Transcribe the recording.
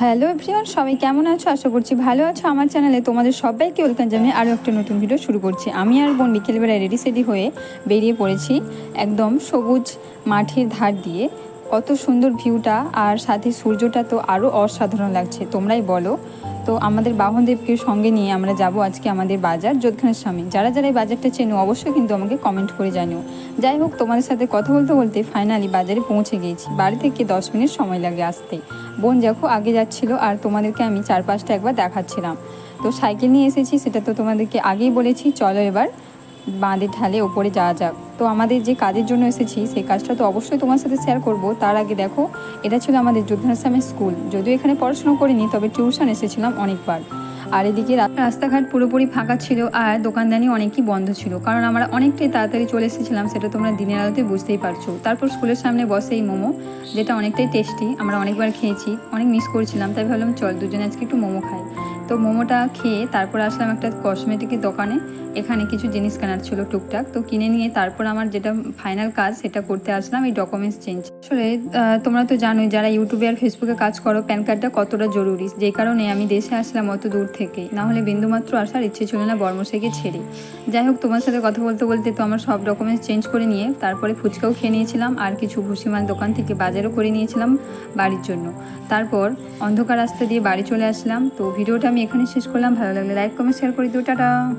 Hello everyone, সবাই কেমন আছো? আশা করছি ভালো আছো। আমার চ্যানেলে তোমাদের সবাইকে ওয়েলকাম জানিয়ে আরও একটা নতুন ভিডিও শুরু করছি। আমি আর বোন বিকেলবেলায় রেডি সেডি হয়ে বেরিয়ে পড়েছি একদম সবুজ মাঠের ধার দিয়ে। কত সুন্দর ভিউটা আর সাথে সূর্যটা তো আরও অসাধারণ লাগছে, তোমরাই বলো। তো আমাদের বাহনদেবকে সঙ্গে নিয়ে আমরা যাব আজকে আমাদের বাজার যোধখানের স্বামী যারা যারা এই বাজারটা চেনো, অবশ্যই কিন্তু আমাকে কমেন্ট করে জানিও। যাই হোক, তোমাদের সাথে কথা বলতে বলতে ফাইনালি বাজারে পৌঁছে গিয়েছি। বাড়ি থেকে দশ মিনিট সময় লাগে আসতে। বোন দেখো, আগে যাচ্ছিল আর তোমাদেরকে আমি চারপাশটা একবার দেখাচ্ছিলাম। তো সাইকেল নিয়ে এসেছি, সেটা তো তোমাদেরকে আগেই বলেছি। চলো এবার বাঁধের ঢালে ওপরে যাওয়া যাক। তো আমাদের যে কাজের জন্য এসেছি, সেই কাজটা তো অবশ্যই তোমার সাথে শেয়ার করব। তার আগে দেখো, এটা ছিল আমাদের যোধনাশ্রামের স্কুল যদিও এখানে পড়াশোনা করিনি, তবে টিউশন এসেছিলাম অনেকবার। আর এদিকে রাস্তাঘাট পুরোপুরি ফাঁকা ছিল আর দোকানদানি অনেকই বন্ধ ছিল। কারণ আমরা অনেকটাই তাড়াতাড়ি চলে এসেছিলাম, সেটা তোমরা দিনের আলোতে বুঝতেই পারছ। তারপর স্কুলের সামনে বসে এই মোমো, যেটা অনেকটাই টেস্টি আমরা অনেকবার খেয়েছি, অনেক মিস করছিলাম, তাই ভাবলাম চল দুজনে আজকে একটু মোমো খাই। তো মোমোটা খেয়ে তারপর আসলাম একটা কসমেটিকের দোকানে। এখানে কিছু জিনিস কেনার ছিল টুকটাক। তো কিনে নিয়ে তারপর আমার যেটা ফাইনাল কাজ সেটা করতে আসলাম, এই ডকুমেন্টস চেঞ্জ আসলে তোমরা তো জানোই যারা ইউটিউবে আর ফেসবুকে কাজ করো প্যান কার্ডটা কতটা জরুরি? যে কারণে আমি দেশে আসলাম অত দূর থেকে। না হলে বিন্দুমাত্র আসার ইচ্ছে ছিল না বর্মশাইকে ছেড়ে। যাই হোক, তোমার সাথে কথা বলতে বলতে তো আমার সব ডকুমেন্টস চেঞ্জ করে নিয়ে তারপরে ফুচকাও খেয়ে নিয়েছিলাম আর কিছু ভুসিমাল দোকান থেকে বাজারও করে নিয়েছিলাম বাড়ির জন্য। তারপর অন্ধকার রাস্তা দিয়ে বাড়ি চলে আসলাম। তো ভিডিওটা আমি এখানে শেষ করলাম। ভালো লাগলে লাইক কমেন্ট শেয়ার করে দিও। টাটা।